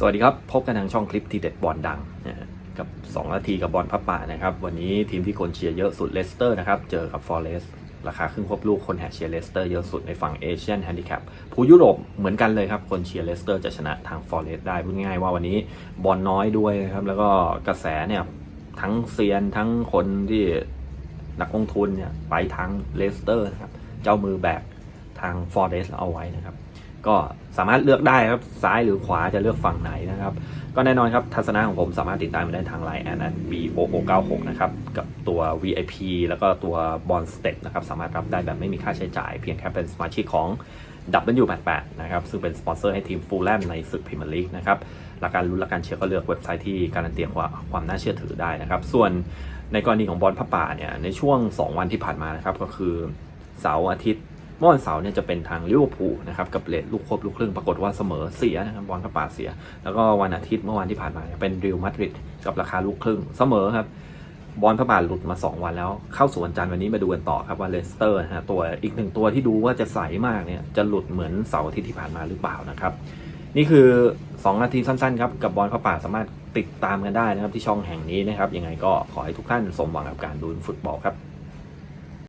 สวัสดีครับ พบกันทางช่องคลิปทีเด็ดบอลดังกับ 2 นาทีกับบอลพับป่านะครับ วันนี้ทีมที่คนเชียร์เยอะสุดเลสเตอร์นะครับ เจอกับฟอร์เรสราคาครึ่งควบลูกคนแห่เชียร์เลสเตอร์เยอะสุดในฝั่งเอเชียนแฮนดิแคปผู้ยุโรปเหมือนกันเลยครับ คนเชียร์เลสเตอร์จะชนะทางฟอร์เรสได้พูดง่ายว่าวันนี้บอลน้อยด้วยนะครับ แล้วก็กระแสเนี่ยทั้งเซียนทั้งคนที่นักลงทุนเนี่ยไปทางเลสเตอร์นะครับเจ้ามือแบกทางฟอร์เรสเอาไว้นะครับ ก็ สามารถเลือกได้ครับซ้ายหรือขวาจะเลือกฝั่งไหนนะครับ ก็แน่นอนครับทัศนะของผมสามารถติดตามมาได้ทาง Line แอน b o o 9 6นะครับกับตัว VIP แล้วก็ตัว Bond Step นะครับสามารถรับได้แบบไม่มีค่าใช้จ่ายเพียงแค่เป็นสมาชิกของ W88 นะครับซึ่งเป็นสปอนเซอร์ให้ทีมฟูลแลมในศึกพรีเมียร์ลีกนะครับหลักการลุ้นหลักการเชียร์ก็เลือกเว็บไซต์ที่การันตีความความน่าเชื่อถือได้นะครับ ส่วนในกรณีของบอลพระป่าเนี่ยในช่วง 2 วันที่ผ่านมานะครับก็คือเสาร์อาทิตย์ เมื่อวันเสาร์เนี่ยจะเป็นทางลิเวอร์พูลนะครับกับเลดลูกครบลูกครึ่งปรากฏว่าเสมอเสียนะครับบอลกระปาเสีย แล้วก็วันอาทิตย์เมื่อวานที่ผ่านมาเนี่ยเป็นเรอัลมาดริดกับราคาลูกครึ่งเสมอครับบอลพระบาทหลุดมา 2 วันแล้วเข้าสู่วันจันทร์วันนี้มาดูกันต่อครับว่าเลสเตอร์นะฮะตัวอีกหนึ่งตัวที่ดูว่าจะใสมากเนี่ยจะหลุดเหมือนเสาร์อาทิตย์ที่ผ่านมาหรือเปล่านะครับนี่คือ 2 นาทีสั้นๆครับกับบอลพระป่าสามารถติดตามกันได้นะครับที่ช่องแห่งนี้นะครับยังไงก็ขอให้ทุกท่านสมหวังกับการดูฟุตบอลครับ